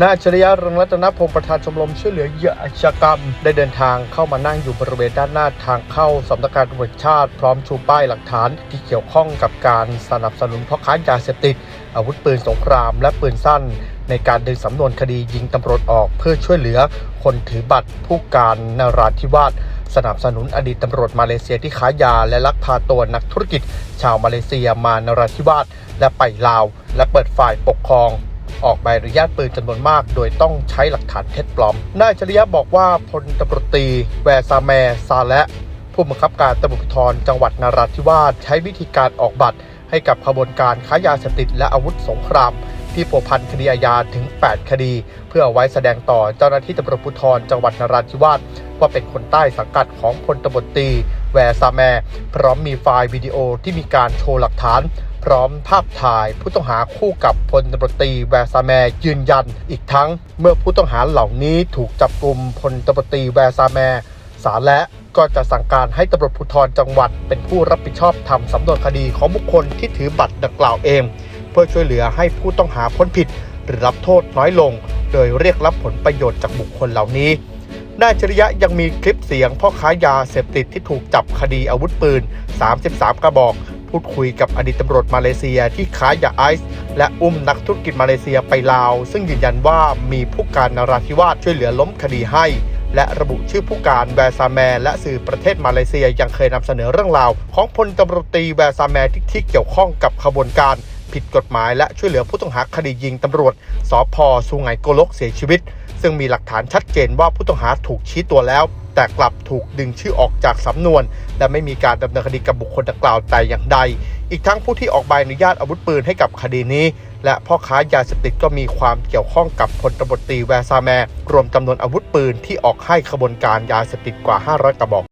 นายอัจฉริยะเรืองรัตนพงศ์ประธานชมรมช่วยเหลือเหยื่ออาชญากรรม ได้เดินทางเข้ามานั่งอยู่บริเวณด้านหน้าทางเข้าสำนักงานตำรวจชาติ พร้อมชูป้ายหลักฐานที่เกี่ยวข้องกับการสนับสนุนพ่อค้ายาเสพติด อาวุธปืนสงคราม และปืนสั้น ในการดึงสำนวนคดียิงตำรวจออกเพื่อช่วยเหลือ คนถือบัตรผู้การนราธิวาสสนับสนุนอดีตตำรวจมาเลเซียที่ค้ายา และลักพาตัวนักธุรกิจ ชาวมาเลเซียมานราธิวาสและไปลาว และเปิดฝ่ายปกครอง ออกใบอนุญาตปืนจำนวนมาก โดยต้องใช้หลักฐานเท็จปลอม นายจริยะบอกว่าพลตำรวจตรีแวร์ซาแมซาและผู้บังคับการตำรวจภูธรจังหวัดนราธิวาสใช้วิธีการออกบัตร ให้กับขบวนการค้ายาเสพติดและอาวุธสงคราม ที่ผัวพันคดีอาญาถึง 8 คดี เพื่ออไว้แสดงต่อเจ้าหน้าที่ตำรวจภูธรจังหวัดนราธิวาสว่าเป็นคนใต้สังกัดของพลตำรวจตรีแวร์ซาแมพร้อมมีไฟล์วิดีโอที่มีการโชว์หลักฐาน พร้อมภาพถ่ายผู้ต้องหาคู่กับพลตำรวจตรีแวร์ซาแมยืนยัน อีกทั้งเมื่อผู้ต้องหาเหล่านี้ถูกจับกลุ่มพลตำรวจตรีแวร์ซาแมร์สารและก็จะสั่งการให้ตำรวจภูธรจังหวัด เป็นผู้รับผิดชอบทำสำนวนคดีของบุคคลที่ถือบัตรดังกล่าวเอง เพื่อช่วยเหลือให้ผู้ต้องหาพ้นผิด หรือรับโทษน้อยลง โดยเรียกรับผลประโยชน์จากบุคคลเหล่านี้นายจริยะยังมีคลิปเสียงพ่อค้ายาเสพติดที่ถูกจับคดีอาวุธปืน 33 กระบอก พูดคุยกับอดีตตำรวจมาเลเซียที่ค้ายาไอซ์และอุ้มนักธุรกิจมาเลเซียไปลาว ซึ่งยืนยันว่ามีผู้การนราธิวาสช่วยเหลือล้มคดีให้ และระบุชื่อผู้การแวร์ซาแมร์และสื่อประเทศมาเลเซียยังเคยนำเสนอเรื่องราว ของพลตำรวจตรีแวร์ซาแมร์ที่ที่เกี่ยวข้องกับขบวนการผิดกฎหมายและช่วยเหลือผู้ต้องหาคดียิงตำรวจสพสุไหงโกลกเสียชีวิต ซึ่งมีหลักฐานชัดเจนว่าผู้ต้องหาถูกชี้ตัวแล้ว แต่กลับถูกดึงชื่อออกจากสำนวน และไม่มีการดำเนินคดีกับบุคคลดังกล่าวแต่อย่างใด อีกทั้งผู้ที่ออกใบอนุญาตอาวุธปืนให้กับคดีนี้ และพ่อค้ายาเสพติดก็มีความเกี่ยวข้องกับพลตำรวจตรีแวร์ซาแมรรวมจำนวนอาวุธปืนที่ออกให้ขบวนการยาเสพติดกว่า 500 กระบอก